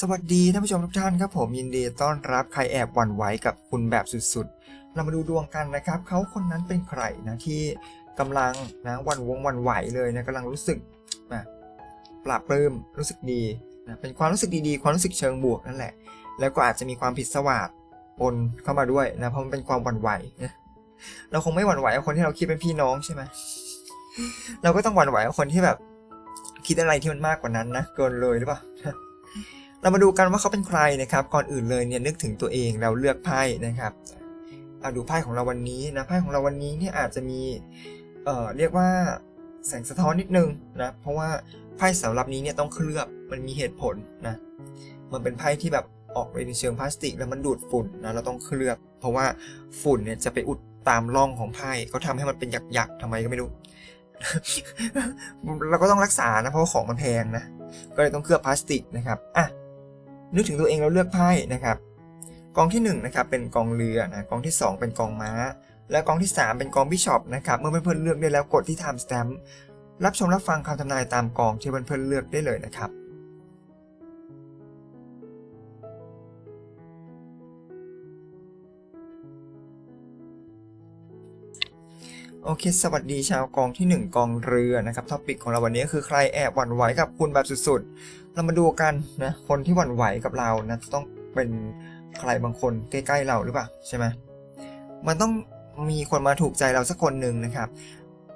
สวัสดีท่านผู้ชมทุกท่านครับผมยินดีต้อนรับใครแอบหวั่นไหวกับคุณแบบสุดๆ เรามาดูดวงกันนะครับ เขาคนนั้นเป็นใครนะที่กำลังนะวันวงวันไหวเลยนะกำลังรู้สึกนะปราบปลื้มรู้สึกดีนะเป็นความรู้สึกดีๆ ความรู้สึกเชิงบวกนั่นแหละ แล้วก็อาจจะมีความผิดสวาดปนเข้ามาด้วยนะ เพราะมันเป็นความหวั่นไหวนะเราคงไม่หวั่นไหวกับคนที่เราคิดเป็นพี่น้องใช่ไหมเราก็ต้องหวั่นไหวกับคนที่แบบ คิดอะไรที่มันมากกว่านั้นนะเกินเลยหรือเปล่าเรามาดูกันว่าเขาเป็นใครนะครับ ก่อนอื่นเลยเนี่ยนึกถึงตัวเองเราเลือกไพ่นะครับเอาดูไพ่ของเราวันนี้นะไพ่ของเราวันนี้เนี่ยอาจจะมีเอ่อเรียกว่าแสงสะท้อนนิดนึงนะเพราะว่าไพ่สำหรับนี้เนี่ยต้องเคลือบมันมีเหตุผลนะมันเป็นไพ่ที่แบบ ออกไปในเชิงพลาสติก แล้วมันดูดฝุ่นนะเราต้องเคลือบ เพราะว่าฝุ่นเนี่ยจะไปอุดตามร่องของไพ่เขาทำให้มันเป็นหยักๆทำไมก็ไม่รู้ เราก็ต้องรักษานะเพราะว่าของมันแพงนะ ก็เลยต้องเคลือบพลาสติกนะครับอะนึกถึงตัวเองแล้วเลือกไพ่นะครับกองที่1นะครับเป็นกองเรือนะกองที่ 2 เป็นกองม้า และกองที่ 3 เป็นกองบิชอปนะครับเมื่อเพื่อนๆเลือกได้แล้วกดที่ time stamp รับชมรับฟังคำทำนายตามกองที่เพื่อนๆเลือกได้เลยนะครับ โอเค สวัสดีชาวกองที่ 1 กองเรือนะครับท็อปิกของเราวันนี้คือใครแอบหวั่นไหวกับคุณแบบสุดๆ เรามาดูกันนะ คนที่หวั่นไหวกับเรานะต้องเป็นใครบางคนใกล้ๆเราหรือเปล่าใช่ไหมมันต้องมีคนมาถูกใจเราสักคนหนึ่งนะครับ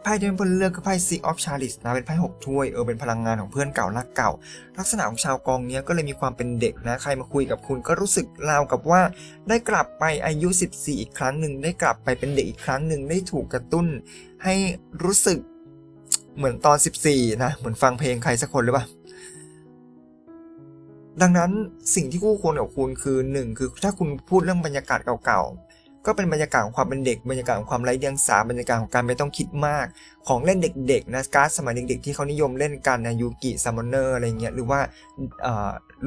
ไพ่ที่เพื่อนเลือกคือไพ่ Six of Chalice นะเป็นไพ่หกถ้วยเออเป็นพลังงานของเพื่อนเก่ารักเก่า ลักษณะของชาวกองเนี้ยก็เลยมีความเป็นเด็กนะใครมาคุยกับคุณก็รู้สึกราวกับว่า ได้กลับไปอายุ 14 อีกครั้งหนึ่งได้กลับไปเป็นเด็กอีกครั้งหนึ่งได้ถูกกระตุ้น ให้รู้สึกเหมือนตอน 14 นะ เหมือนฟังเพลงใครสักคนหรือเปล่าดังนั้นสิ่งที่คู่ควรกับคุณคือ 1 คือถ้าคุณพูดเรื่องบรรยากาศเก่าๆ ก็เป็นบรรยากาศของความเป็นเด็กบรรยากาศของความไร้เดียงสาบรรยากาศของการไม่ต้องคิดมาก ของเล่นเด็กๆนะการ์ดสมัยเด็กๆ ที่เขานิยมเล่นกันนะยูกิซัมมอนเนอร์อะไรเงี้ยหรือว่า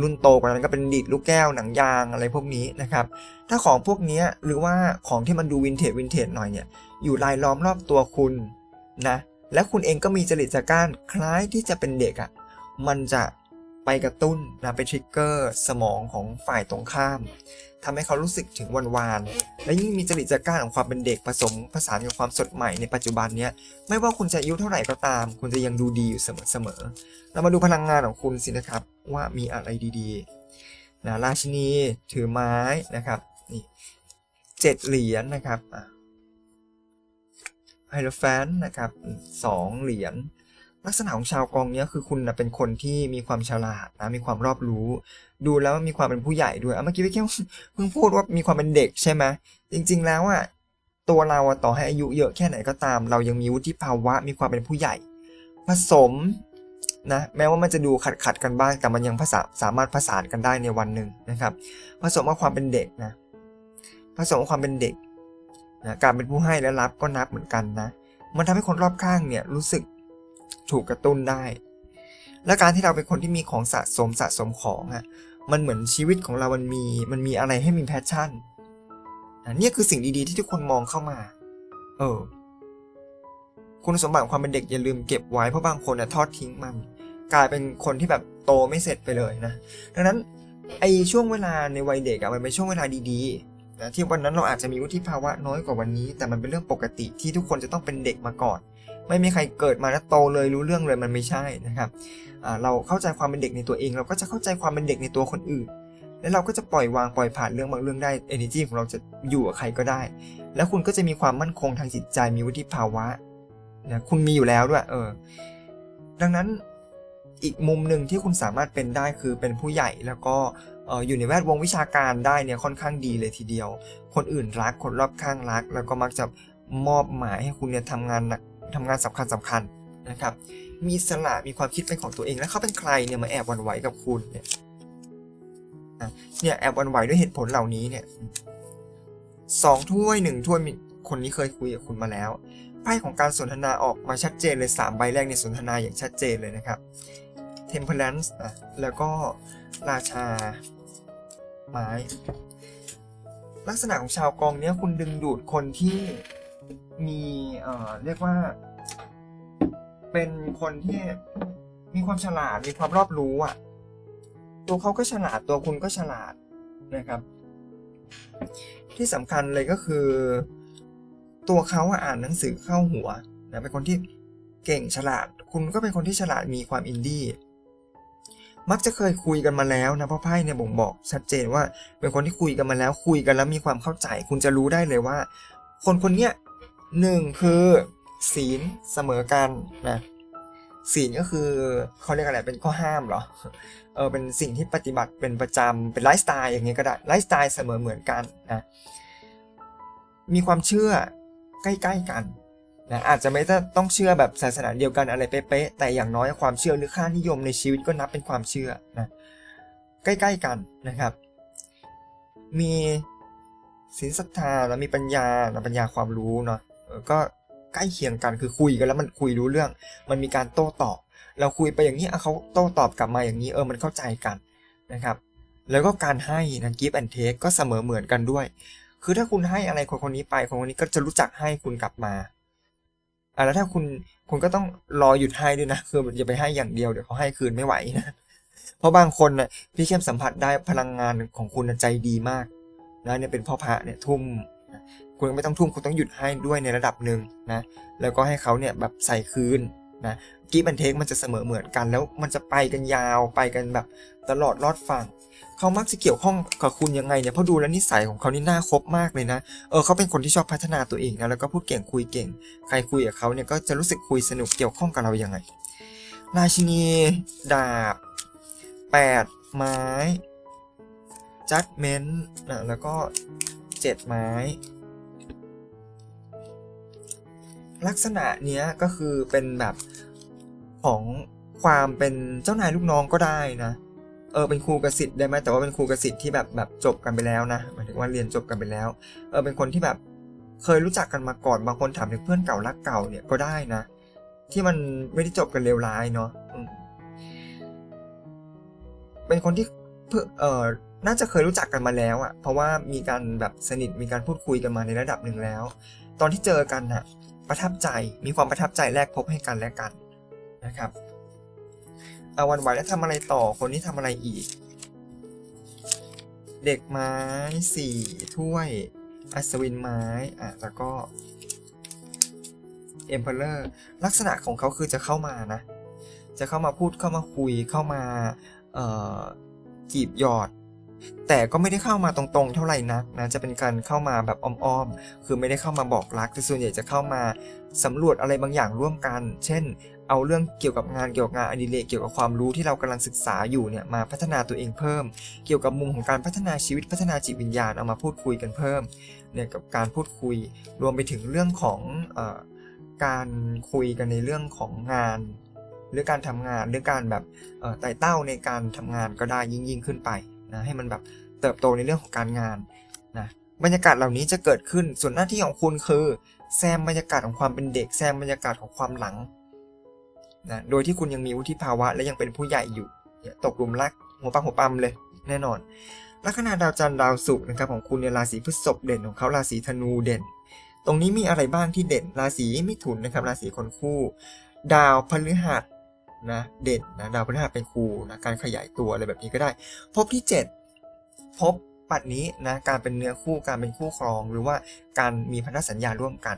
รุ่นโตกว่านั้นก็เป็นดีดลูกแก้วหนังยางอะไรพวกนี้นะครับถ้าของพวกนี้หรือว่าของที่มันดูวินเทจวินเทจหน่อยเนี่ยอยู่รายล้อมรอบตัวคุณนะและคุณเองก็มีจริตจักร้านคล้ายที่จะเป็นเด็กอะ่ะมันจะไปกระตุ้นนะไปทริกเกอร์สมองของฝ่ายตรงข้าม ทำให้เขารู้สึกถึงวันวาน และยิ่งมีจริตจักร้าของความเป็นเด็กผสมผสานกับความสดใหม่ในปัจจุบันเนี้ยไม่ว่าคุณจะอายุเท่าไหร่ก็ตาม คุณจะยังดูดีอยู่เสมอๆเรามาดูพลังงานของคุณสินะครับว่ามีอะไรดีๆนะราชินีถือไม้นะครับนี่เจ็ดเหรียญนะครับไฮโลแฟนนะครับสองเหรียญ ลักษณะของชาวกองเนี้ยคือคุณนะเป็นคนที่มีความฉลาดนะมีความรอบรู้ ดูแล้วมีความเป็นผู้ใหญ่ด้วยอะเมื่อกี้พี่แค่เพิ่งพูดว่ามีความเป็นเด็กใช่ไหมจริง ๆ แล้วอะตัวเราอะต่อให้อายุเยอะแค่ไหนก็ตาม เรายังมีวุฒิภาวะมีความเป็นผู้ใหญ่ ผสมนะแม้ว่ามันจะดูขัดขัดกันบ้างแต่มันยังภาษาสามารถผสานกันได้ในวันหนึ่งนะครับ ผสมกับความเป็นเด็กนะผสมกับความเป็นเด็กนะการเป็นผู้ให้และรับก็นับเหมือนกันนะมันทำให้คนรอบข้างเนี่ยรู้สึก ถูกกระตุ้นได้ และการที่เราเป็นคนที่มีของสะสมสะสมของอะ่ะมันเหมือนชีวิตของเรามันมีมันมีอะไรให้มีแพชชั่นนะเนี่คือสิ่งดีๆ ที่ทุกคนมองเข้ามา เออ คุณสมบัติของความเป็นเด็กอย่าลืมเก็บไว้เพราะบางคนน่ะทอดทิ้งมัน กลายเป็นคนที่แบบโตไม่เสร็จไปเลยนะ ดังนั้นไอช่วงเวลาในวัยเด็กอะมันเป็นช่วงเวลาดีๆนะที่วันนั้นเราอาจจะมีวุฒิภาวะน้อยกว่าวันนี้ แต่มันเป็นเรื่องปกติที่ทุกคนจะต้องเป็นเด็กมาก่อน ไม่มีใครเกิดมาแล้วโตเลยรู้เรื่องเลยมันไม่ใช่นะครับเราเข้าใจความเป็นเด็กในตัวเอง เราก็จะเข้าใจความเป็นเด็กในตัวคนอื่น แล้วเราก็จะปล่อยวางปล่อยผ่านเรื่องบางเรื่องได้ energy ของเราจะอยู่กับใครก็ได้ แล้วคุณก็จะมีความมั่นคงทางจิตใจมีวุฒิภาวะนะคุณมีอยู่แล้วด้วยเออดังนั้นอีกมุมหนึ่งที่คุณสามารถเป็นได้คือเป็นผู้ใหญ่แล้วก็เอ่ออยู่ในแวดวงวิชาการได้เนี่ยค่อนข้างดีเลยทีเดียว คนอื่นรักคนรอบข้างรัก แล้วก็มักจะมอบหมายให้คุณเนี่ยทำงานหนัก ทำงานสำคัญสำคัญนะครับ มีสละมีความคิดเป็นของตัวเอง แล้วเขาเป็นใครเนี่ยมาแอบวันไหวกับคุณเนี่ยเนี่ยแอบวันไหวด้วยเหตุผลเหล่านี้เนี่ยสองถ้วยหนึ่งถ้วยคนนี้เคยคุยกับคุณมาแล้วไพ่ของการสนทนาออกมาชัดเจนเลยสามใบแรกในสนทนาอย่างชัดเจนเลยนะครับ Temperance อะแล้วก็ราชาไม้ ลักษณะของชาวกองเนี้ยคุณดึงดูดคนที่ มีเอ่อเรียกว่า เป็นคนที่มีความฉลาดมีความรอบรู้อะตัวเขาก็ฉลาดตัวคุณก็ฉลาดนะครับ ที่สำคัญเลยก็คือ ตัวเขาอะอ่านหนังสือเข้าหัวนะเป็นคนที่เก่งฉลาด คุณก็เป็นคนที่ฉลาดมีความอินดี้มักจะเคยคุยกันมาแล้วนะเพราะไพ่เนี่ยบ่งบอกชัดเจนว่า เป็นคนที่คุยกันมาแล้วคุยกันแล้วมีความเข้าใจ คุณจะรู้ได้เลยว่า คนคนเนี้ย หนึ่งคือศีลเสมอกันนะศีลก็คือเขาเรียกอะไรเป็นข้อห้ามเหรอเออเป็นสิ่งที่ปฏิบัติเป็นประจำเป็นไลฟ์สไตล์อย่างเงี้ยก็ได้ไลฟ์สไตล์เสมอเหมือนกันนะมีความเชื่อใกล้ๆกันนะอาจจะไม่ต้องเชื่อแบบศาสนาเดียวกันอะไรเป๊ะๆแต่อย่างน้อยความเชื่อหรือค่านิยมในชีวิตก็นับเป็นความเชื่อนะใกล้ๆกันนะครับ มีศีลศรัทธาแล้วมีปัญญานะปัญญาความรู้เนาะ ก็ใกล้เคียงกันคือคุยกันแล้วมันคุยรู้เรื่อง มันมีการโต้ตอบ เราคุยไปอย่างนี้เขาโต้ตอบกลับมาอย่างนี้เออมันเข้าใจกันนะครับ แล้วก็การให้นะ give and take ก็เสมอเหมือนกันด้วย คือถ้าคุณให้อะไรคนคนนี้ไปคนคนนี้ก็จะรู้จักให้คุณกลับมาอะแล้วถ้าคุณคุณก็ต้องรอหยุดให้ด้วยนะคืออย่าไปให้อย่างเดียวเดี๋ยวเขาให้คืนไม่ไหวนะเพราะบางคนนะพี่เข้มสัมผัสได้พลังงานของคุณใจดีมากนะเนี่ยเป็นพ่อพระเนี่ยทุ่ม คุณไม่ต้องทุ่มคุณต้องหยุดให้ด้วยในระดับหนึ่งนะแล้วก็ให้เขาเนี่ยแบบใส่คืนนะกีบันเทคมันจะเสมอเหมือนกันแล้วมันจะไปกันยาวไปกันแบบตลอดรอดฝั่งเขามักจะเกี่ยวข้องกับคุณยังไงเนี่ยเพราะดูแล้วนิสัยของเขานี่น่าคบมากเลยนะเออเขาเป็นคนที่ชอบพัฒนาตัวเองนะแล้วก็พูดเก่งคุยเก่ง ใครคุยกับเขาเนี่ยก็จะรู้สึกคุยสนุกเกี่ยวข้องกับเรายังไงราชินีดาบแปดไม้จัดเมนต์นะแล้วก็เจ็ดไม้ ลักษณะเนี้ยก็คือเป็นแบบของความเป็นเจ้านายลูกน้องก็ได้นะเออเป็นครูกสิทธิ์ได้ไหมแต่ว่าเป็นครูกสิทธิ์ที่แบบแบบจบกันไปแล้วนะหมายถึงว่าเรียนจบกันไปแล้วเออเป็นคนที่แบบเคยรู้จักกันมาก่อนบางคนถามถึงเพื่อนเก่ารักเก่าเนี่ยก็ได้นะ ที่มันไม่ได้จบกันเลวร้ายเนาะเป็นคนที่เพื่อเออน่าจะเคยรู้จักกันมาแล้วอะเพราะว่ามีการแบบสนิทมีการพูดคุยกันมาในระดับหนึ่งแล้ว ตอนที่เจอกันน่ะ ประทับใจมีความประทับใจแรกพบให้กันและกันนะครับเอาวันไหวแล้วทำอะไรต่อคนนี้ทำอะไรอีก เด็กไม้สี่ถ้วย อัศวินไม้อะแล้วก็เอ็มเพลเลอร์ลักษณะของเขาคือจะเข้ามานะ จะเข้ามาพูดเข้ามาคุยเข้ามาจีบหยอด แต่ก็ไม่ได้เข้ามาตรงๆ เท่าไหร่นักนะจะเป็นการเข้ามาแบบอ้อมๆ คือไม่ได้เข้ามาบอกรักแต่ส่วนใหญ่จะเข้ามาสำรวจอะไรบางอย่างร่วมกัน เช่น เอาเรื่องเกี่ยวกับงานเกี่ยวกับงานอดิเรกเกี่ยวกับความรู้ที่เรากำลังศึกษาอยู่เนี่ยมาพัฒนาตัวเองเพิ่ม เกี่ยวกับมุมของการพัฒนาชีวิตพัฒนาจิตวิญญาณเอามาพูดคุยกันเพิ่มเนี่ยกับการพูดคุยรวมไปถึงเรื่องของอการคุยกันในเรื่องของงานหรือการทำงานหรือการแบบไต่เต้าในการทำงานก็ได้ยิ่งยิ่งขึ้นไป นะให้มันแบบเติบโตในเรื่องของการงานนะบรรยากาศเหล่านี้จะเกิดขึ้นส่วนหน้าที่ของคุณคือแซมบรรยากาศของความเป็นเด็กแซมบรรยากาศของความหลังนะโดยที่คุณยังมีวุฒิภาวะและยังเป็นผู้ใหญ่อยู่ตกหลุมรักหัวปังหัวปั๊มเลยแน่นอน ลัคนาดาวจันทร์ดาวศุกร์นะครับของคุณในราศีพฤษภเด่นของเขาราศีธนูเด่น ตรงนี้มีอะไรบ้างที่เด่นราศีมิถุนนะครับราศีคนคู่ ดาวพฤหัส นะเด่นนะดาวพฤหัสเป็นครูนะการขยายตัวอะไรแบบนี้ก็ได้ พบที่ 7 พบปัดนี้นะการเป็นเนื้อคู่การเป็นคู่ครอง หรือว่าการมีพันธสัญญาร่วมกัน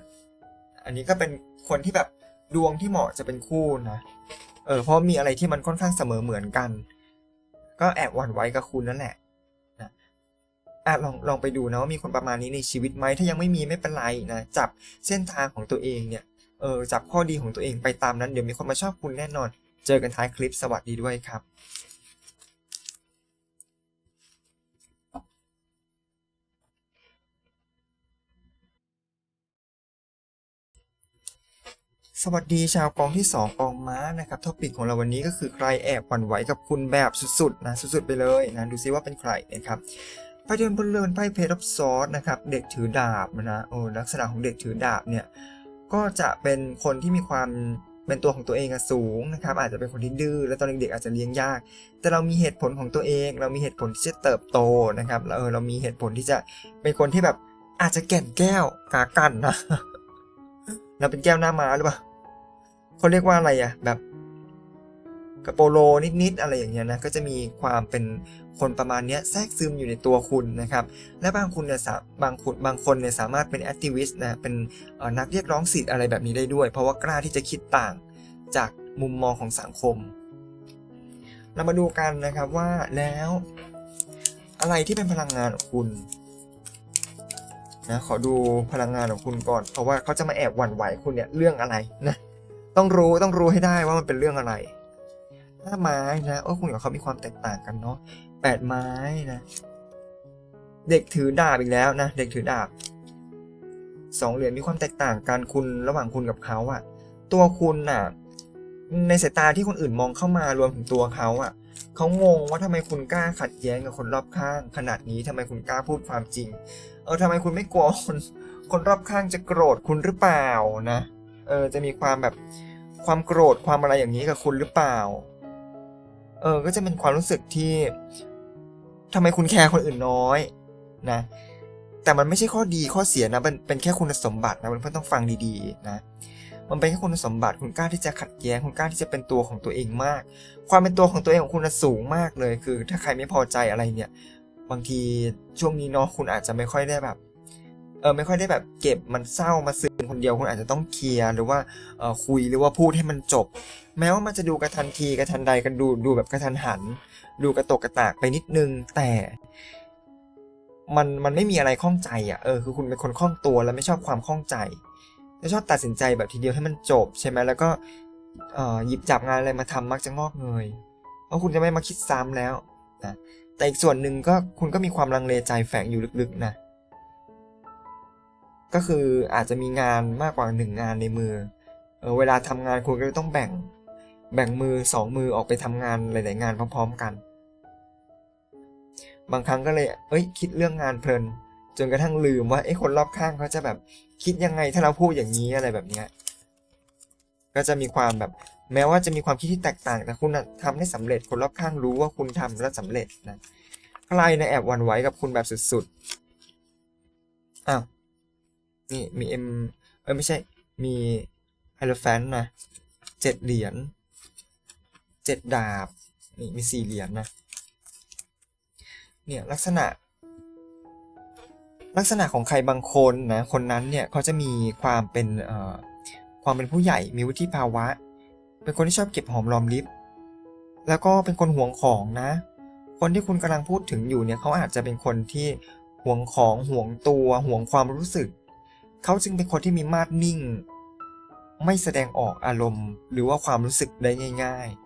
อันนี้ก็เป็นคนที่แบบดวงที่เหมาะจะเป็นคู่นะเออเพราะมีอะไรที่มันค่อนข้างเสมอเหมือนกัน ก็แอบหวั่นไหวกับคุณนั่นแหละนะอะลองลองไปดูนะว่ามีคนประมาณนี้ในชีวิตไหมถ้ายังไม่มีไม่เป็นไรนะจับเส้นทางของตัวเองเนี่ยเออจับข้อดีของตัวเองไปตามนั้นเดี๋ยวมีคนมาชอบคุณแน่นอน เจอกันท้ายคลิปสวัสดีด้วยครับสวัสดีชาวกองที่ 2 กองม้านะครับท็อปิกของเราวันนี้ก็คือใครแอบหวั่นไหวกับคุณแบบสุดๆนะสุดๆไปเลยนะดูซิว่าเป็นใครนะครับไพ่เดินบนเรือนไพ่เพจรับซอสนะครับเด็กถือดาบนะโอ้ลักษณะของเด็กถือดาบเนี่ยก็จะเป็นคนที่มีความ เป็นตัวของตัวเองอะสูงนะครับอาจจะเป็นคนที่ดื้อแล้วตอนเด็กๆอาจจะเลี้ยงยาก แต่เรามีเหตุผลของตัวเอง เรามีเหตุผลที่จะเติบโตนะครับแล้วเออเรามีเหตุผลที่จะเป็นคนที่แบบอาจจะแก่นแก้วกากันนะเราเป็นแก้วหน้าม้าหรือเปล่าเขาเรียกว่าอะไรอะแบบ กระโปโลนิดๆอะไรอย่างเงี้ยนะก็จะมีความเป็นคนประมาณเนี้ยแทรกซึมอยู่ในตัวคุณนะครับ และบางคนเนี่ยบางคนบางคนเนี่ยสามารถเป็นแอคทิวิสต์นะเป็นนักเรียกร้องสิทธิ์อะไรแบบนี้ได้ด้วย เพราะว่ากล้าที่จะคิดต่างจากมุมมองของสังคม เรามาดูกันนะครับว่าแล้ว อะไรที่เป็นพลังงานของคุณนะขอดูพลังงานของคุณก่อน เพราะว่าเขาจะมาแอบหวั่นไหวคุณเนี่ยเรื่องอะไรนะต้องรู้ต้องรู้ให้ได้ว่ามันเป็นเรื่องอะไร ห้าไม้นะโอ้คุณกับเขามีความแตกต่างกันเนาะแปดไม้นะเด็กถือดาบอีกแล้วนะเด็กถือดาบสองเหรียญมีความแตกต่างกันคุณระหว่างคุณกับเขาอะตัวคุณน่ะ ในสายตาที่คนอื่นมองเข้ามารวมถึงตัวเขาอะเขางงว่าทำไมคุณกล้าขัดแย้งกับคนรอบข้าง ขนาดนี้ทำไมคุณกล้าพูดความจริง เออทำไมคุณไม่กลัวคนคนรอบข้างจะโกรธคุณหรือเปล่านะ เออจะมีความแบบความโกรธความอะไรอย่างนี้กับคุณหรือเปล่า เออ ก็จะเป็นความรู้สึกที่ทำไมคุณแคร์คนอื่นน้อยนะ แต่มันไม่ใช่ข้อดีข้อเสียนะ มันเป็นแค่คุณสมบัตินะเพื่อนๆต้องฟังดีๆนะ มันเป็นแค่คุณสมบัติคุณกล้าที่จะขัดแย้งคุณกล้าที่จะเป็นตัวของตัวเองมาก ความเป็นตัวของตัวเองของคุณสูงมากเลย คือ ถ้าใครไม่พอใจอะไรเนี่ย บางทีช่วงนี้เนาะคุณอาจจะไม่ค่อยได้แบบเออไม่ค่อยได้แบบเก็บมันเศร้ามาซึมคนเดียวคุณอาจจะต้องเคลียร์หรือว่าเออคุยหรือว่าพูดให้มันจบ แม้ว่ามันจะดูกระทันทีกระทันใดกันดูดูแบบกระทันหัน ดูกระตกกระตากไปนิดนึง แต่มันมันไม่มีอะไรข้องใจอะเออคือคุณเป็นคนคล่องตัวแล้วไม่ชอบความข้องใจจะชอบตัดสินใจแบบทีเดียวให้มันจบใช่ไหมแล้วก็เอ่อหยิบจับงานอะไรมาทำมักจะงอกเงยเพราะคุณจะไม่มาคิดซ้ำแล้วนะแต่อีกส่วนหนึ่งก็คุณก็มีความลังเลใจแฝงอยู่ลึกๆนะก็คืออาจจะมีงานมากกว่าหนึ่งงานในมือเออเวลาทำงานคุณก็เลยต้องแบ่ง แบ่งมือสองมือออกไปทำงานหลาย ๆ งานพร้อม ๆ กัน บางครั้งก็เลย เอ้ย คิดเรื่องงานเพลิน จนกระทั่งลืมว่าไอ้คนรอบข้างเขาจะแบบคิดยังไงถ้าเราพูดอย่างนี้อะไรแบบเนี้ยก็จะมีความแบบแม้ว่าจะมีความคิดที่แตกต่าง แต่คุณน่ะทำได้สำเร็จคนรอบข้างรู้ว่าคุณทำแล้วสำเร็จนะใครในะแอบหวันไหวกับคุณแบบสุดๆอ้าวนี่มีเอ็มเอ้ยไม่ใช่มีไฮโลแฟนนะเจ็ดเหรียญ เจ็ดดาบนี่มีสี่เหรียญนะเนี่ยลักษณะ ลักษณะของใครบางคนนะคนนั้นเนี่ยเขาจะมีความเป็นเอ่อความเป็นผู้ใหญ่มีวุฒิภาวะ เป็นคนที่ชอบเก็บหอมรอมริบแล้วก็เป็นคนหวงของนะ คนที่คุณกำลังพูดถึงอยู่เนี่ยเขาอาจจะเป็นคนที่หวงของหวงตัวหวงความรู้สึก เขาจึงเป็นคนที่มีมาดนิ่ง ไม่แสดงออกอารมณ์ หรือว่าความรู้สึกได้ง่าย ๆ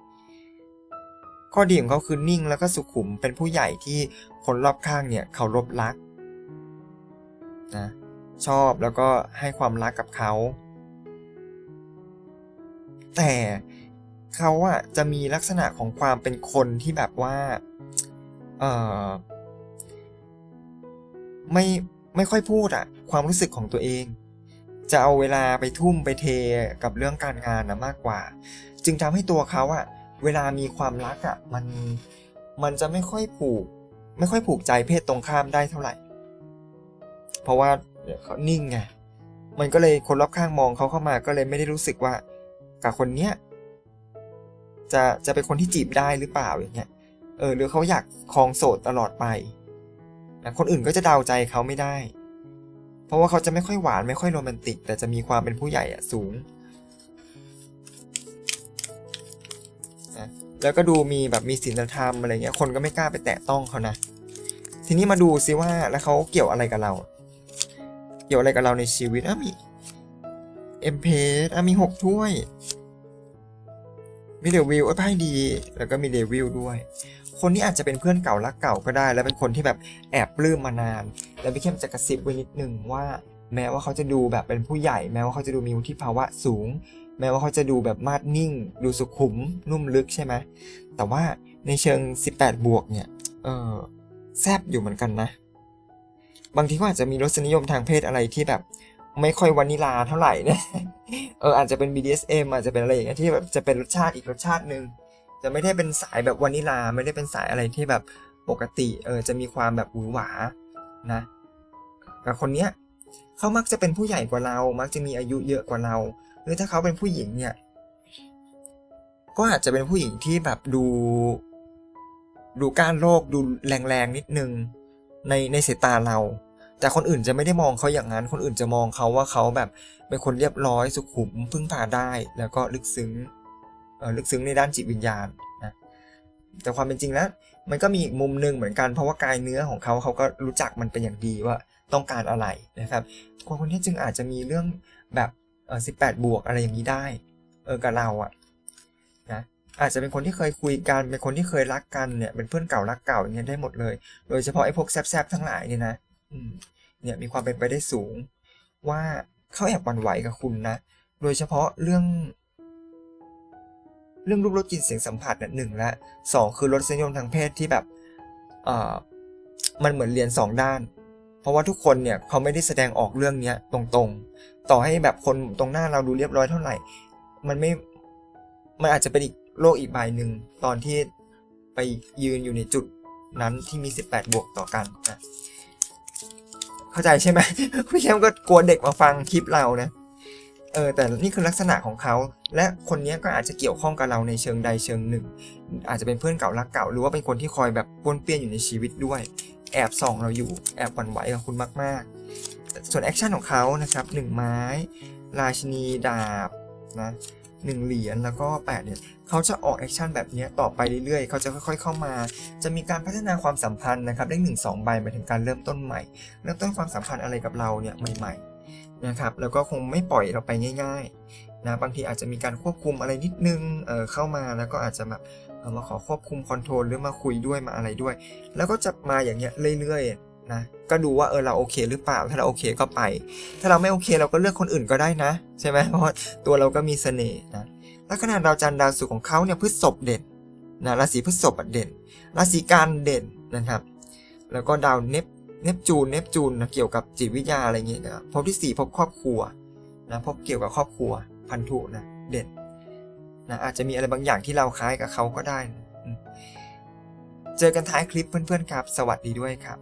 ข้อดีของเขาคือนิ่งแล้วก็สุขุมเป็นผู้ใหญ่ที่คนรอบข้างเนี่ยเคารพรักนะชอบแล้วก็ให้ความรักกับเขา แต่เขาอะจะมีลักษณะของความเป็นคนที่แบบว่าเออไม่ไม่ค่อยพูดอะความรู้สึกของตัวเอง จะเอาเวลาไปทุ่มไปเทกับเรื่องการงานนะมากกว่า จึงทำให้ตัวเขาอะ เวลามีความรักอะมันมันจะไม่ค่อยผูก ไม่ค่อยผูกใจเพศตรงข้ามได้เท่าไหร่ เพราะว่าเขานิ่งไงมันก็เลยคนรอบข้างมองเขาเข้ามาก็เลยไม่ได้รู้สึกว่า กับคนเนี้ยจะจะเป็นคนที่จีบได้หรือเปล่าอย่างเงี้ยเออหรือเขาอยากครองโสดตลอดไปนะคนอื่นก็จะเดาใจเขาไม่ได้ เพราะว่าเขาจะไม่ค่อยหวานไม่ค่อยโรแมนติก แต่จะมีความเป็นผู้ใหญ่อะสูง แล้วก็ดูมีแบบมีศีลธรรมอะไรเงี้ย คนก็ไม่กล้าไปแตะต้องเขานะ ทีนี้มาดูซิว่าแล้วเขาเกี่ยวอะไรกับเรา เกี่ยวอะไรกับเราในชีวิตอะมีเอ็มเพสอะมีหกถ้วย มีเดวิลไพ่ดี แล้วก็มีเดวิลด้วย คนนี้อาจจะเป็นเพื่อนเก่ารักเก่าก็ได้ แล้วเป็นคนที่แบบแอบปลื้มมานาน แล้วพี่เข้มจะกระซิบไว้นิดนึงว่า แม้ว่าเขาจะดูแบบเป็นผู้ใหญ่ แม้ว่าเขาจะดูมีวุฒิภาวะสูง แม้ว่าเขาจะดูแบบมาดนิ่ง ดูสุขุมนุ่มลึกใช่ไหมแต่ว่าในเชิง 18 บวกเนี่ยเออแซบอยู่เหมือนกันนะ บางทีก็อาจจะมีรสนิยมทางเพศอะไรที่แบบ ไม่ค่อยวานิลาเท่าไหร่นะเอออาจจะเป็น BDSM อาจจะเป็นอะไรอย่างเงี้ยที่แบบจะเป็นรสชาติอีกรสชาติหนึ่งจะไม่ได้เป็นสายแบบวานิลาไม่ได้เป็นสายอะไรที่แบบปกติเออจะมีความแบบหวือหวานะกับคนเนี้ยเขามักจะเป็นผู้ใหญ่กว่าเรา มักจะมีอายุเยอะกว่าเรา หรือถ้าเขาเป็นผู้หญิงเนี่ย ก็อาจจะเป็นผู้หญิงที่แบบดู ดูกานโลกดูแรงๆนิดนึงในในสายตาเรา แต่คนอื่นจะไม่ได้มองเขาอย่างนั้น คนอื่นจะมองเขาว่าเขาแบบเป็นคนเรียบร้อยสุขุมพึ่งพาได้ แล้วก็ลึกซึ้งเออลึกซึ้งในด้านจิตวิญญาณนะแต่ความเป็นจริงแล้วมันก็มีอีกมุมหนึ่งเหมือนกันเพราะว่ากายเนื้อของเขาเขาก็รู้จักมันเป็นอย่างดีว่าต้องการอะไรนะครับคนคนนี้จึงอาจจะมีเรื่องแบบ เออสิบแปดบวกอะไรอย่างนี้ได้เออกับเราอะนะอาจจะเป็นคนที่เคยคุยกันเป็นคนที่เคยรักกันเนี่ยเป็นเพื่อนเก่ารักเก่าอย่างเงี้ยได้หมดเลย โดยเฉพาะไอ้พวกแซบๆทั้งหลายเนี่ยนะอืมเนี่ยมีความเป็นไปได้สูง ว่าเขาแอบหวั่นไหวกับคุณนะ โดยเฉพาะเรื่อง เรื่องรูปรสกลิ่นเสียงสัมผัสเนี่ยหนึ่งและสองคือรสนิยมทางเพศที่แบบเออมันเหมือนเรียนสองด้าน เพราะว่าทุกคนเนี่ยเขาไม่ได้แสดงออกเรื่องเนี้ยตรงๆ ต่อให้แบบคนตรงหน้าเราดูเรียบร้อยเท่าไหร่ มันไม่ มันอาจจะเป็นอีกโลกอีกใบหนึ่งตอนที่ไปยืนอยู่ในจุดนั้นที่มี 18 บวกต่อกันนะ เข้าใจใช่ไหมพี่แคมก็กลัวเด็กมาฟังคลิปเรานะ เออ แต่นี่คือลักษณะของเขา และคนนี้ก็อาจจะเกี่ยวข้องกับเราในเชิงใดเชิงหนึ่ง อาจจะเป็นเพื่อนเก่ารักเก่า หรือว่าเป็นคนที่คอยแบบป้วนเปี้ยนอยู่ในชีวิตด้วย แอบส่องเราอยู่แอบหวั่นไหวกับคุณมาก ๆ ส่วนแอคชั่นของเขานะครับหนึ่งไม้ ราชินีดาบนะหนึ่งเหรียญแล้วก็แปดเนี่ยเขาจะออกแอคชั่นแบบนี้ต่อไปเรื่อยๆ เขาจะค่อยๆเข้ามา จะมีการพัฒนาความสัมพันธ์นะครับเลขหนึ่งสองใบหมายถึงการเริ่มต้นใหม่ เริ่มต้นความสัมพันธ์อะไรกับเราเนี่ยใหม่ๆนะครับ แล้วก็คงไม่ปล่อยเราไปง่าย ๆ นะ บางทีอาจจะมีการควบคุมอะไรนิดนึง เออเข้ามาแล้วก็อาจจะแบบ มาขอควบคุมคอนโทรลหรือมาคุยด้วยมาอะไรด้วย แล้วก็จะมาอย่างเงี้ยเรื่อยๆนะก็ดูว่าเออเราโอเคหรือเปล่าถ้าเราโอเคก็ไป ถ้าเราไม่โอเคเราก็เลือกคนอื่นก็ได้นะใช่ไหมเพราะตัวเราก็มีเสน่ห์นะลัคนาดาวจันทร์ดาวศุกร์ของเขาเนี่ยพฤษภเด่นนะราศีพฤษภเด่น ราศีกันเด่นนะครับแล้วก็ดาวเนปเนปจูนเนปจูนนะเกี่ยวกับจิตวิทยาอะไรเงี้ยนะพบที่สี่พบครอบครัวนะพบเกี่ยวกับครอบครัวพันธุนะเด่น นะอาจจะมีอะไรบางอย่างที่เราคล้ายกับเขาก็ได้ เจอกันท้ายคลิปเพื่อนๆครับ สวัสดีด้วยครับ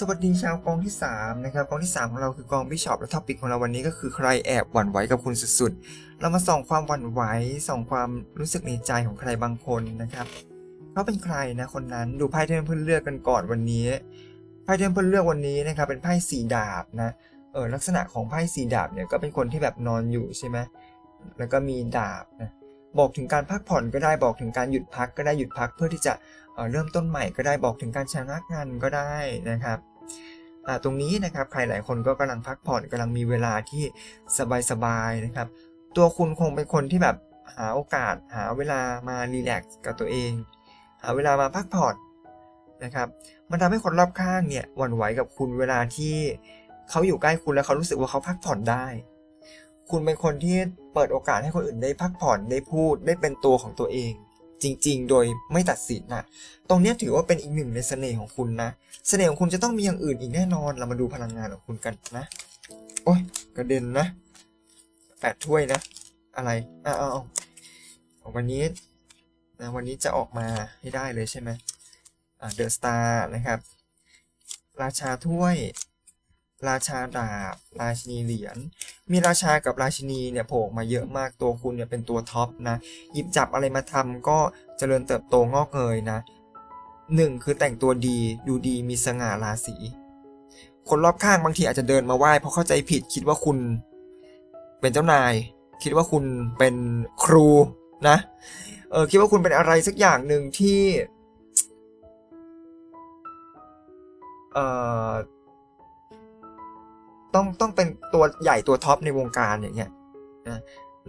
สวัสดีชาวกองที่ 3 นะครับกองที่ 3 ของเราคือกองบิชอปและท็อปิกของเราวันนี้ก็คือใครแอบหวั่นไหวกับคุณสุดๆ เรามาส่องความหวั่นไหวส่องความรู้สึกในใจของใครบางคนนะครับเขาเป็นใครนะคนนั้นดูไพ่ที่เพื่อนๆเลือกกันก่อนวันนี้ ไพ่ที่เพื่อนเลือกวันนี้นะครับเป็นไพ่สีดาบนะเออลักษณะของไพ่สีดาบเนี่ยก็เป็นคนที่แบบนอนอยู่ใช่ไหมแล้วก็มีดาบนะบอกถึงการพักผ่อนก็ได้บอกถึงการหยุดพักก็ได้หยุดพักเพื่อที่จะเออเริ่มต้นใหม่ก็ได้บอกถึงการชะงักงานก็ได้นะครับตรงนี้นะครับใครหลายคนก็กำลังพักผ่อนกำลังมีเวลาที่สบายๆนะครับ ตัวคุณคงเป็นคนที่แบบหาโอกาสหาเวลามารีแลกซ์กับตัวเอง หาเวลามาพักผ่อนนะครับ มันทำให้คนรอบข้างเนี่ยหวั่นไหวกับคุณเวลาที่เขาอยู่ใกล้คุณแล้วเขารู้สึกว่าเขาพักผ่อนได้ คุณเป็นคนที่เปิดโอกาสให้คนอื่นได้พักผ่อนได้พูดได้เป็นตัวของตัวเอง จริง ๆ โดยไม่ตัดสินนะตรงนี้ถือว่าเป็นอีกหนึ่งในเสน่ห์ของคุณนะ เสน่ห์ของคุณจะต้องมีอย่างอื่นอีกแน่นอน เรามาดูพลังงานของคุณกันนะ โอ้ยกระเด็นนะแปดถ้วยนะ อะไรอ่าเอาเอาวันนี้นะวันนี้จะออกมาให้ได้เลยใช่ไหม เดอะสตาร์นะครับ ราชาถ้วย ราชาดาบ ราชินีเหรียญ มีราชากับราชินีเนี่ยโผล่มาเยอะมากตัวคุณเนี่ยเป็นตัวท็อปนะ หยิบจับอะไรมาทำก็เจริญเติบโตงอกเงยนะหนึ่งคือแต่งตัวดีดูดีมีสง่าราศีคนรอบข้างบางทีอาจจะเดินมาไหว้เพราะเข้าใจผิดคิดว่าคุณเป็นเจ้านาย คิดว่าคุณเป็นครูนะเออคิดว่าคุณเป็นอะไรสักอย่างหนึ่งที่ เอ่อต้องต้องเป็นตัวใหญ่ตัวท็อปในวงการอย่างเงี้ยนะ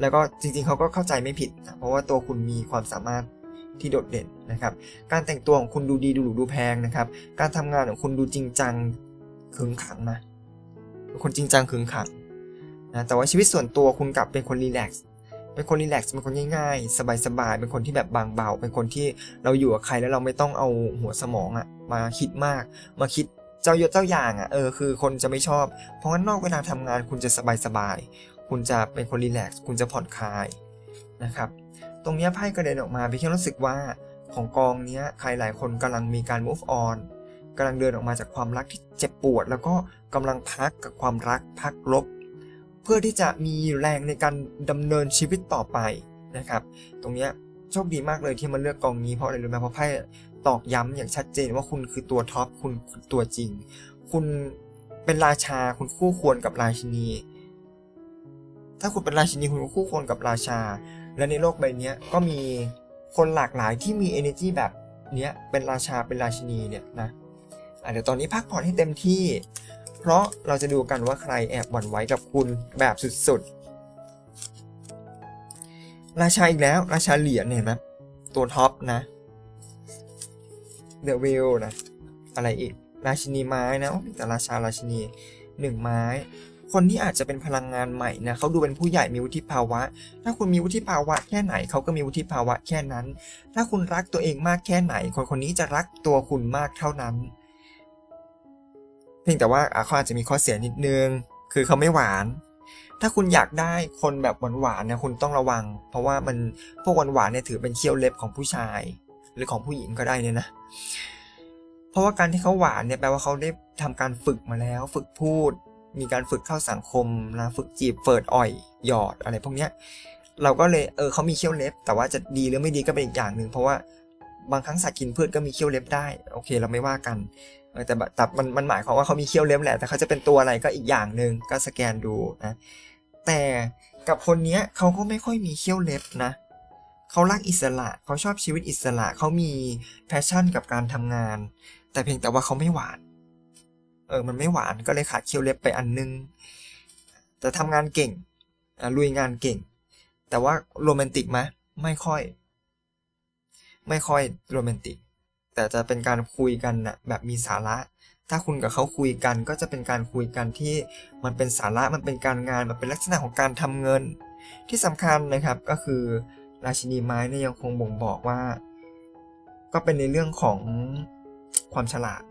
แล้วก็จริงๆเขาก็เข้าใจไม่ผิดนะเพราะว่าตัวคุณมีความสามารถที่โดดเด่นนะครับ การแต่งตัวของคุณดูดีดูหรูดูแพงนะครับ การทำงานของคุณดูจริงจังขึงขังนะเป็นคนจริงจังขึงขังนะแต่ว่าชีวิตส่วนตัวคุณกลับเป็นคนรีแลกซ์เป็นคนรีแลกซ์เป็นคนง่ายๆ สบายๆ เป็นคนที่แบบบางเบา เป็นคนที่เราอยู่กับใครแล้วเราไม่ต้องเอาหัวสมองอะมาคิดมาก มาคิด จ้ายศเจ้าอย่างอะเออคือคนจะไม่ชอบ เพราะงั้นนอกเวลาทำงานคุณจะสบายๆคุณจะเป็นคนรีแลกซ์คุณจะผ่อนคลายนะครับ ตรงเนี้ยไพ่กระเด็นออกมาพี่แค่รู้สึกว่าของกองเนี้ยใครหลายคนกำลังมีการ move on กำลังเดินออกมาจากความรักที่เจ็บปวด แล้วก็กำลังพักกับความรักพักลบ เพื่อที่จะมีแรงในการดำเนินชีวิตต่อไปนะครับ ตรงเนี้ยโชคดีมากเลยที่มาเลือกกองนี้เพราะอะไรรู้ไหมเพราะไพ่ ตอกย้ำอย่างชัดเจนว่าคุณคือตัวท็อปคุณตัวจริง คุณเป็นราชาคุณคู่ควรกับราชินี ถ้าคุณเป็นราชินีคุณก็คู่ควรกับราชา และในโลกใบนี้ก็มีคนหลากหลายที่มี energy แบบเนี้ยเป็นราชาเป็นราชินีเนี่ยนะเดี๋ยวตอนนี้พักผ่อนให้เต็มที่ เพราะเราจะดูกันว่าใครแอบหวั่นไหวกับคุณแบบสุดๆ ราชาอีกแล้ว ราชาเหรียญเนี่ยเห็นไหมตัวท็อปนะ The Wheel นะ อะไรอีก ราชินีไม้นะแต่ราชาราชินีหนึ่งไม้ คนที่อาจจะเป็นพลังงานใหม่นะเขาดูเป็นผู้ใหญ่มีวุฒิภาวะ ถ้าคุณมีวุฒิภาวะแค่ไหนเขาก็มีวุฒิภาวะแค่นั้น ถ้าคุณรักตัวเองมากแค่ไหน คนคนนี้จะรักตัวคุณมากเท่านั้น เพียงแต่ว่าอะเขาอาจจะมีข้อเสียนิดนึง คือเขาไม่หวานถ้าคุณอยากได้คนแบบหวานๆเนี่ยคุณต้องระวัง เพราะว่ามันพวกหวานๆเนี่ยถือเป็นเขี้ยวเล็บของผู้ชาย หรือของผู้หญิงก็ได้เนี่ยนะ เพราะว่าการที่เขาหวานเนี่ยแปลว่าเขาได้ทำการฝึกมาแล้ว ฝึกพูด มีการฝึกเข้าสังคมนะฝึกจีบเฟิดอ่อยหยอดอะไรพวกเนี้ยเราก็เลยเออเขามีเขี้ยวเล็บ แต่ว่าจะดีหรือไม่ดีก็เป็นอีกอย่างหนึ่งเพราะว่าบางครั้งสัตว์กินพืชก็มีเขี้ยวเล็บได้โอเค เราไม่ว่ากันแต่แบบแต่มันมันหมายความว่าเขามีเขี้ยวเล็บแหละ แต่เขาจะเป็นตัวอะไรก็อีกอย่างหนึ่งก็สแกนดูนะแต่กับคนเนี้ยเขาก็ไม่ค่อยมีเขี้ยวเล็บนะเเขารักอิสระเขาชอบชีวิตอิสระเขามีแพชชั่นกับการทำงาน แต่เพียงแต่ว่าเขาไม่หวาน เออมันไม่หวานก็เลยขาดเคี้ยวเล็บไปอันนึง แต่ทำงานเก่งอลุยงานเก่ง แต่ว่าโรแมนติกไหมไม่ค่อย ไม่ค่อยโรแมนติก แต่จะเป็นการคุยกันนะแบบมีสาระ ถ้าคุณกับเขาคุยกันก็จะเป็นการคุยกันที่มันเป็นสาระมันเป็นการงานมันเป็นลักษณะของการทำเงิน ที่สำคัญนะครับก็คือ ราชินีไม้เนี่ยยังคงบ่งบอกว่า ก็เป็นในเรื่องของความฉลาด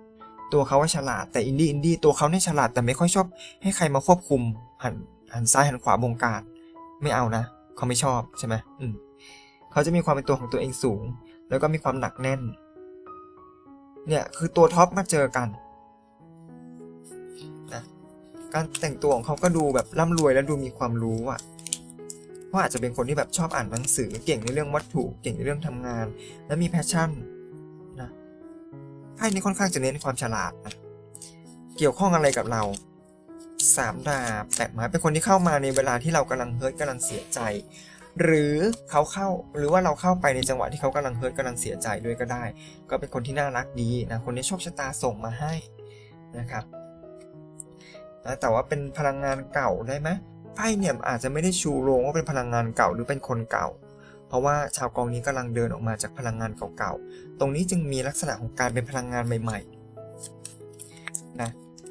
ตัวเขาว่าฉลาดแต่อินดี้อินดี้ตัวเขาเนี่ยฉลาดแต่ไม่ค่อยชอบ ให้ใครมาควบคุมหันหันซ้ายหันขวาบงการ ไม่เอานะเขาไม่ชอบใช่ไหมอืมเขาจะมีความเป็นตัวของตัวเองสูง แล้วก็มีความหนักแน่น เนี่ยคือตัวท็อปมาเจอกันนะการแต่งตัวของเขาก็ดูแบบร่ำรวยและดูมีความรู้อะ เพราะอาจจะเป็นคนที่แบบชอบอ่านหนังสือเก่งในเรื่องวัตถุเก่งในเรื่องทำงาน และมีแพชชั่นนะไพ่นี้ค่อนข้างจะเน้นความฉลาดนะเกี่ยวข้องอะไรกับเราสามดาบแปดไม้เป็นคนที่เข้ามาในเวลาที่เรากำลังเฮิร์ตกำลังเสียใจ หรือเขาเข้าหรือว่าเราเข้าไปในจังหวะที่เขากำลังเฮิร์ตกำลังเสียใจด้วยก็ได้ ก็เป็นคนที่น่ารักดีนะคนนี้โชคชะตาส่งมาให้นะครับแต่ว่าเป็นพลังงานเก่าได้ไหม ไพ่เนี่ยอาจจะไม่ได้ชูโรงว่าเป็นพลังงานเก่าหรือเป็นคนเก่า เพราะว่าชาวกองนี้กำลังเดินออกมาจากพลังงานเก่าๆ ตรงนี้จึงมีลักษณะของการเป็นพลังงานใหม่ๆนะ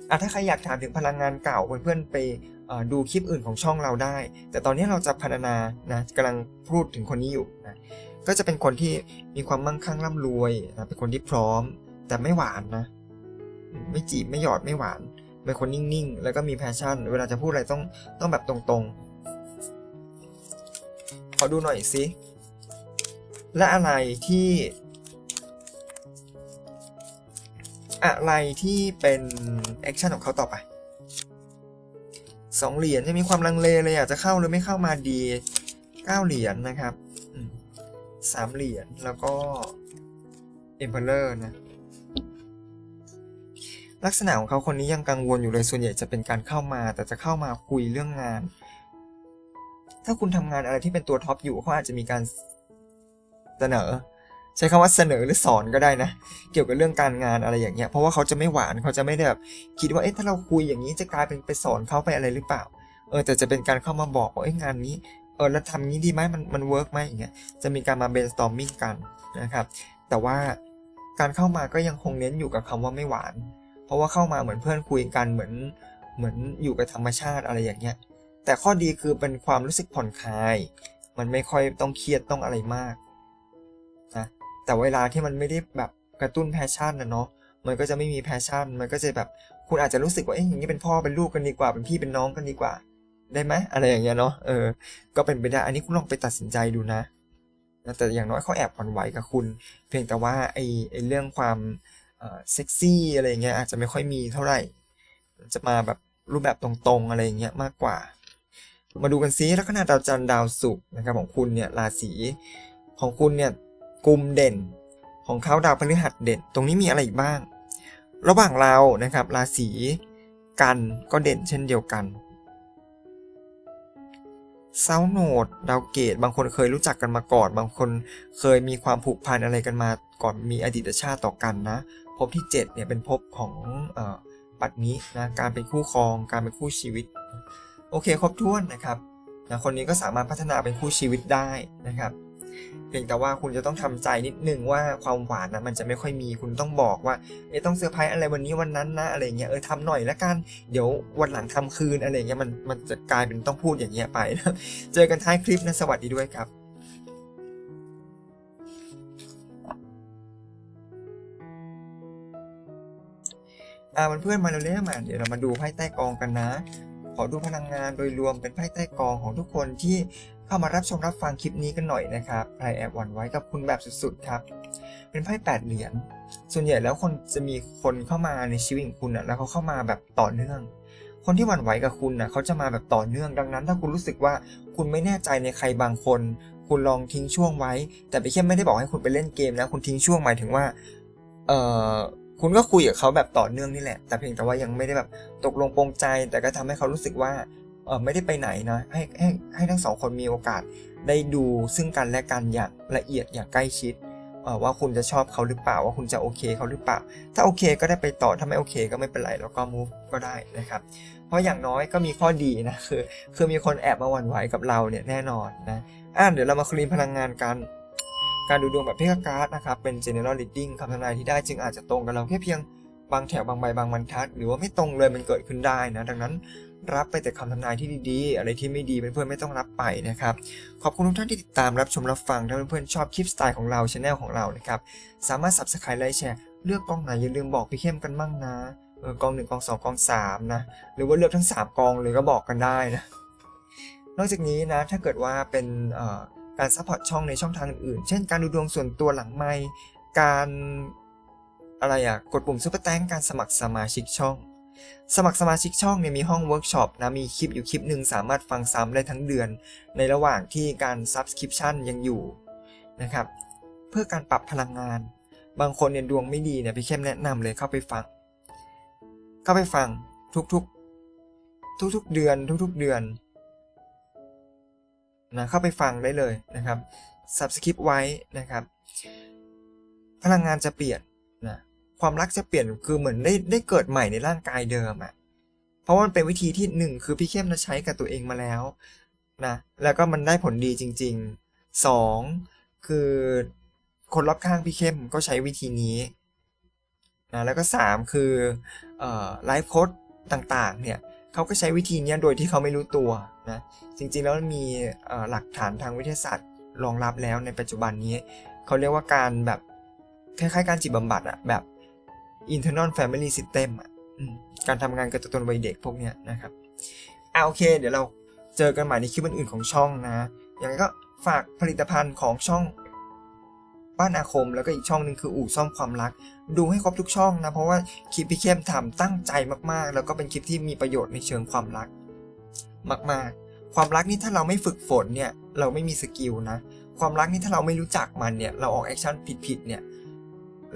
อะถ้าใครอยากถามถึงพลังงานเก่าเพื่อนๆไปดูคลิปอื่นของช่องเราได้ แต่ตอนนี้เราจะพัฒนานะกำลังพูดถึงคนนี้อยู่นะก็จะเป็นคนที่มีความมั่งคั่งร่ำรวยนะเป็นคนที่พร้อม แต่ไม่หวานนะ ไม่จีบไม่หยอดไม่หวาน เป็นคนนิ่งๆ แล้วก็มีแพชชั่น เวลาจะพูดอะไรต้องต้องแบบตรงๆ ขอดูหน่อยสิ และอะไรที่ อะไรที่เป็นแอคชั่นของเขาต่อไปสองเหรียญจะมีความลังเลเลยอยากจะเข้าหรือไม่เข้ามาดีเก้าเหรียญนะครับสามเหรียญแล้วก็เอ็มเพลเลอร์นะ ลักษณะของเขาคนนี้ยังกังวลอยู่เลยส่วนใหญ่จะเป็นการเข้ามา แต่จะเข้ามาคุยเรื่องงาน ถ้าคุณทำงานอะไรที่เป็นตัวท็อปอยู่เขาอาจจะมีการเสนอ ใช้คำว่าเสนอหรือสอนก็ได้นะ เกี่ยวกับเรื่องการงานอะไรอย่างเงี้ยเพราะว่าเขาจะไม่หวานเขาจะไม่ได้แบบคิดว่าเอ๊ะถ้าเราคุยอย่างนี้จะกลายเป็นไปสอนเขาไปอะไรหรือเปล่า เออแต่จะเป็นการเข้ามาบอกว่าเอ้ยงานนี้เออแล้วทำนี้ดีไหมมันมันเวิร์กไหมอย่างเงี้ยจะมีการมา brainstorming กันนะครับ แต่ว่าการเข้ามาก็ยังคงเน้นอยู่กับคำว่าไม่หวาน เพราะว่าเข้ามาเหมือนเพื่อนคุยกันเหมือนเหมือนอยู่กับธรรมชาติอะไรอย่างเงี้ย แต่ข้อดีคือเป็นความรู้สึกผ่อนคลาย มันไม่ค่อยต้องเครียดต้องอะไรมากนะแต่เวลาที่มันไม่ได้แบบกระตุ้นแพชชั่นนะเนาะมันก็จะไม่มีแพชชั่น มันก็จะแบบคุณอาจจะรู้สึกว่าเอ๊ะอย่างนี้เป็นพ่อเป็นลูกกันดีกว่าเป็นพี่เป็นน้องกันดีกว่า ได้ไหมอะไรอย่างเงี้ยเนาะเออ ก็เป็นไปได้อันนี้คุณลองไปตัดสินใจดูนะแต่อย่างน้อยเขาแอบหวั่นไหวกับคุณ เพียงแต่ว่าไอ้ไอเรื่องความ เซ็กซี่อะไรเงี้ยอาจจะไม่ค่อยมีเท่าไหร่จะมาแบบรูปแบบตรงๆอะไรเงี้ยมากกว่า มาดูกันซิลัคนาดาวจันทร์ดาวศุกร์นะครับของคุณเนี่ยราศีของคุณเนี่ยกลุ่มเด่นของเขาดาวพฤหัสเด่น ตรงนี้มีอะไรอีกบ้าง ระหว่างเรานะครับราศีกันก็เด่นเช่นเดียวกันเซาโนดดาวเกต บางคนเคยรู้จักกันมาก่อน บางคนเคยมีความผูกพันอะไรกันมาก่อนมีอดีตชาติต่อกันนะ ภพที่ 7 เนี่ยเป็นภพของอปัดนี้นะการเป็นคู่ครอง การเป็นคู่ชีวิต โอเคครบถ้วนนะครับนะคนนี้ก็สามารถพัฒนาเป็นคู่ชีวิตได้นะครับเพียงแต่ว่าคุณจะต้องทำใจนิดนึงว่าความหวานนะมันจะไม่ค่อยมีคุณต้องบอกว่าเอะต้องเซอร์ไพรส์อะไรวันนี้วันนั้นนะอะไรเงี้ยเออทำหน่อยละกันเดี๋ยววันหลังทำคืนอะไรเงี้ยมันมันจะกลายเป็นต้องพูดอย่างเงี้ยไปนะเจอกันท้ายคลิปนะสวัสดีด้วยครับ อ่าเพื่อนมาเร็วๆมาเดี๋ยวเรามาดูไพ่ใต้กองกันนะ ขอดูพลังงานโดยรวมเป็นไพ่ใต้กองของทุกคนที่เข้ามารับชมรับฟังคลิปนี้กันหน่อยนะครับใครแอบหวั่นไว้กับคุณแบบสุดๆครับ เป็นไพ่แปดเหรียญ ส่วนใหญ่แล้วคนจะมีคนเข้ามาในชีวิตของคุณอะแล้วเขาเข้ามาแบบต่อเนื่อง คนที่หวั่นไหวกับคุณอะเขาจะมาแบบต่อเนื่อง ดังนั้น ถ้าคุณรู้สึกว่าคุณไม่แน่ใจในใครบางคน คุณลองทิ้งช่วงไว้ แต่ไปแค่ไม่ได้บอกให้คุณไปเล่นเกมนะ คุณทิ้งช่วงหมายถึงว่า เอ่อ คุณก็คุยกับเขาแบบต่อเนื่องนี่แหละ แต่เพียงแต่ว่ายังไม่ได้แบบตกลงปรงใจ แต่ก็ทำให้เขารู้สึกว่าเออไม่ได้ไปไหนนะให้ให้ให้ทั้งสองคนมีโอกาสได้ดูซึ่งกันและกันอย่างละเอียดอย่างใกล้ชิดเออว่าคุณจะชอบเขาหรือเปล่าว่าคุณจะโอเคเขาหรือเปล่า ถ้าโอเคก็ได้ไปต่อถ้าไม่โอเคก็ไม่เป็นไรแล้วก็ move ก็ได้นะครับ เพราะอย่างน้อยก็มีข้อดีนะคือคือมีคนแอบมาหวั่นไหวกับเราเนี่ยแน่นอนนะอะเดี๋ยวเรามาคลีนพลังงานกัน การดูดวงแบบเพกการ์ดนะครับ เป็น general reading คำทำนายที่ได้จึงอาจจะตรงกับเราแค่เพียงบางแถวบางใบบางบรรทัด หรือว่าไม่ตรงเลยมันเกิดขึ้นได้นะ ดังนั้นรับไปแต่คำทำนายที่ดีๆ อะไรที่ไม่ดีเพื่อนๆไม่ต้องรับไปนะครับ ขอบคุณทุกท่านที่ติดตามรับชมรับฟัง ถ้าเพื่อนๆชอบคลิปสไตล์ของเราช anel ของเรานะครับ สามารถ subscribe ไลค์แชร์เลือกกองไหนอย่าลืมบอกพี่เข้มกันบ้างนะเออกองหนึ่งกองสองกองสามนะ หรือว่าเลือกทั้ง3กองเลยก็บอกกันได้นะ นอกจากนี้นะถ้าเกิดว่าเป็น การซัพพอร์ตช่องในช่องทางอื่น เช่นการดูดวงส่วนตัวหลังไมค์การอะไรอะกดปุ่มซุปเปอร์แตงการสมัครสมาชิกช่อง สมัครสมาชิกช่องเนี่ยมีห้องเวิร์กช็อปนะมีคลิปอยู่คลิปหนึ่งสามารถฟังซ้ำได้ทั้งเดือน ในระหว่างที่การ Subscription ยังอยู่นะครับเพื่อการปรับพลังงาน บางคนเนี่ยดวงไม่ดีเนี่ยพี่เข้มแนะนำเลยเข้าไปฟัง เข้าไปฟังทุกๆ ทุกๆเดือนทุกๆเดือน นะเข้าไปฟังได้เลยนะครับ Subscribe ไว้นะครับ พลังงานจะเปลี่ยนนะความรักจะเปลี่ยนคือเหมือนได้ได้เกิดใหม่ในร่างกายเดิมอะ่ะเพราะมันเป็นวิธีที่หนึ่งคือพี่เข้มนะใช้กับตัวเองมาแล้วนะแล้วก็มันได้ผลดีจริงๆสองคือคนรอบข้างพี่เข้มก็ใช้วิธีนี้นะแล้วก็สามคือไลฟ์โค้ดต่างๆเนี่ย เขาก็ใช้วิธีนี้โดยที่เขาไม่รู้ตัวนะจริงๆแล้วมีหลักฐานทางวิทยาศาสตร์รองรับแล้วในปัจจุบันนี้ เขาเรียกว่าการแบบคล้ายๆการจิตบำบัดอะแบบ internal family system อะอืมการทำงานกับตัวตนวัยเด็กพวกเนี้ยนะครับอ่าโอเค เดี๋ยวเราเจอกันใหม่ในคลิปอื่นๆของช่องนะ อย่างไรก็ฝากผลิตภัณฑ์ของช่อง บ้านอาคม แล้วก็อีกช่องหนึ่งคืออู่ซ่อมความรัก ดูให้ครบทุกช่องนะ เพราะว่าคลิปพี่เข้มทำตั้งใจมากๆ แล้วก็เป็นคลิปที่มีประโยชน์ในเชิงความรัก มากๆ ความรักนี่ถ้าเราไม่ฝึกฝนเนี่ยเราไม่มีสกิลนะ ความรักนี่ถ้าเราไม่รู้จักมันเนี่ยเราออกแอคชั่นผิดๆเนี่ย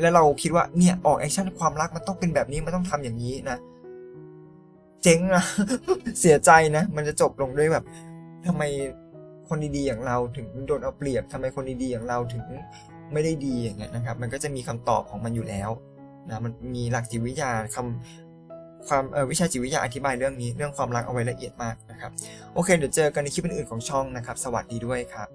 แล้วเราคิดว่าเนี่ยออกแอคชั่นความรักมันต้องเป็นแบบนี้มันต้องทำอย่างนี้นะเจ๊งนะเสียใจนะ มันจะจบลงด้วยแบบทำไมคนดีๆอย่างเราถึงโดนเอาเปรียบทำไมคนดีๆอย่างเราถึง ไม่ได้ดีอย่างเงี้ยนะครับ มันก็จะมีคำตอบของมันอยู่แล้วนะมันมีหลักจิตวิทยาคำความเออวิชาจิตวิทยาอธิบายเรื่องนี้เรื่องความรักเอาไว้ละเอียดมากนะครับ โอเค เดี๋ยวเจอกันในคลิปอื่นๆของช่องนะครับ สวัสดีด้วยครับ